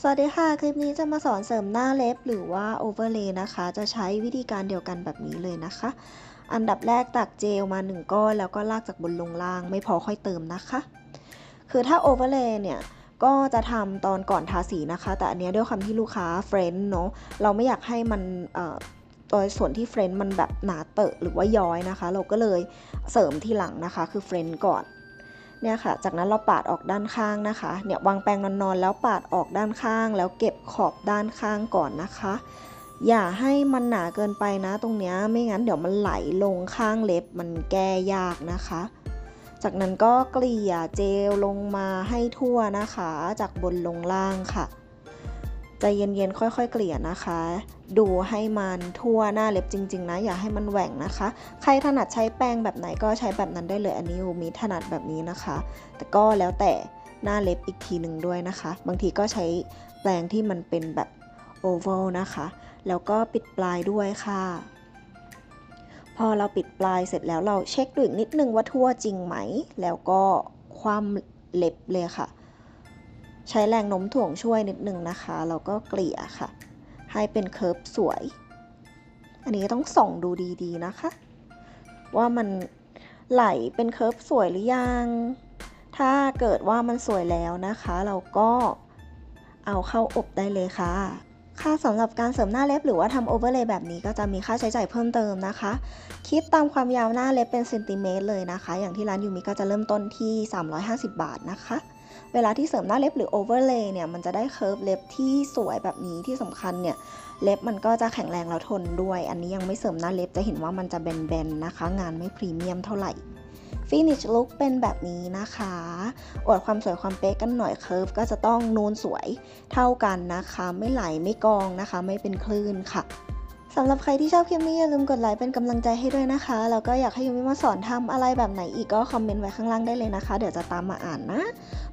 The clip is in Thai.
สวัสดีค่ะ คลิปนี้จะมาสอนเสริมหน้าเล็บหรือว่าโอเวอร์เลย์นะคะ จะใช้วิธีการเดียวกันแบบนี้เลยนะคะ อันดับแรกตักเจลมา 1 ก้อน แล้วก็ลากจากบนลงล่าง ไม่พอค่อยเติมนะคะ คือถ้าโอเวอร์เลย์เนี่ย ก็จะทำตอนก่อนทาสีนะคะ แต่อันนี้ด้วยความที่ลูกค้าเฟรนด์เนาะ เราไม่อยากให้มันตัวส่วนที่เฟรนด์มันแบบหนาเตอะหรือว่าย้อยนะคะ เราก็เลยเสริมทีหลังนะคะ คือเฟรนด์ก่อน เนี่ยค่ะ จากนั้นเราปาดออกด้านข้างนะคะ เนี่ยวางแปรงนอนๆแล้วปาดออกด้านข้าง แล้วเก็บขอบด้านข้างก่อนนะคะ อย่าให้มันหนาเกินไปนะตรงเนี้ยไม่งั้นเดี๋ยวมันไหลลงข้างเล็บมันแก้ยากนะคะ จากนั้นก็เกลี่ยเจลลงมาให้ทั่วนะคะ จากบนลงล่างค่ะ ใจเย็นๆ ค่อยๆ เกลี่ยนะคะ ดูให้มันทั่วหน้าเล็บจริง ๆ นะ อย่าให้มันแหว่งนะคะ ใครถนัดใช้แปรงแบบไหนก็ใช้แบบนั้นได้เลย อันนี้ยูมีถนัดแบบนี้นะคะ แต่ก็แล้วแต่หน้าเล็บอีกทีหนึ่งด้วยนะคะ บางทีก็ใช้แปรงที่มันเป็นแบบโอเวลนะคะ แล้วก็ปิดปลายด้วยค่ะ พอเราปิดปลายเสร็จแล้วเราเช็คดูอีกนิดนึงว่าทั่วจริงไหม แล้วก็คว่ำเล็บเลยค่ะ ใช้แรงโน้มถ่วงช่วยนิดนึงนะคะแล้วก็เกลี่ยค่ะ ให้เป็นเคิร์ฟสวย อันนี้ต้องส่องดูดีๆนะคะ ว่ามันไหลเป็นเคิร์ฟสวยหรือยัง ถ้าเกิดว่ามันสวยแล้วนะคะ เราก็เอาเข้าอบได้เลยค่ะ ค่าสำหรับการเสริมหน้าเล็บหรือว่าทำโอเวอร์เลย์แบบนี้ก็จะมีค่าใช้จ่ายเพิ่มเติมนะคะ คิดตามความยาวหน้าเล็บเป็นเซนติเมตรเลยนะคะ อย่างที่ร้านยูมิก็จะเริ่มต้นที่ 350 บาทนะคะ เวลาที่เสริมหน้าเล็บหรือโอเวอร์เลย์เนี่ยมันจะได้เคิร์ฟเล็บที่สวยแบบนี้ที่สำคัญเนี่ยเล็บมันก็จะแข็งแรงแล้วทนด้วย อันนี้ยังไม่เสริมหน้าเล็บจะเห็นว่ามันจะแบนๆนะคะ งานไม่พรีเมียมเท่าไหร่ฟินิชลุคเป็นแบบนี้นะคะอวดความสวยความเป๊ะกันหน่อยเคิร์ฟก็จะต้องนูนสวยเท่ากันนะคะ ไม่ไหลไม่กองนะคะ ไม่เป็นคลื่นค่ะสำหรับใครที่ชอบคลิปนี้อย่าลืมกดไลค์เป็นกำลังใจให้ด้วยนะคะ แล้วก็อยากให้ยูมิมาสอนทำอะไรแบบไหนอีกก็คอมเมนต์ไว้ข้างล่างได้เลยนะคะ เดี๋ยวจะตามมาอ่านนะ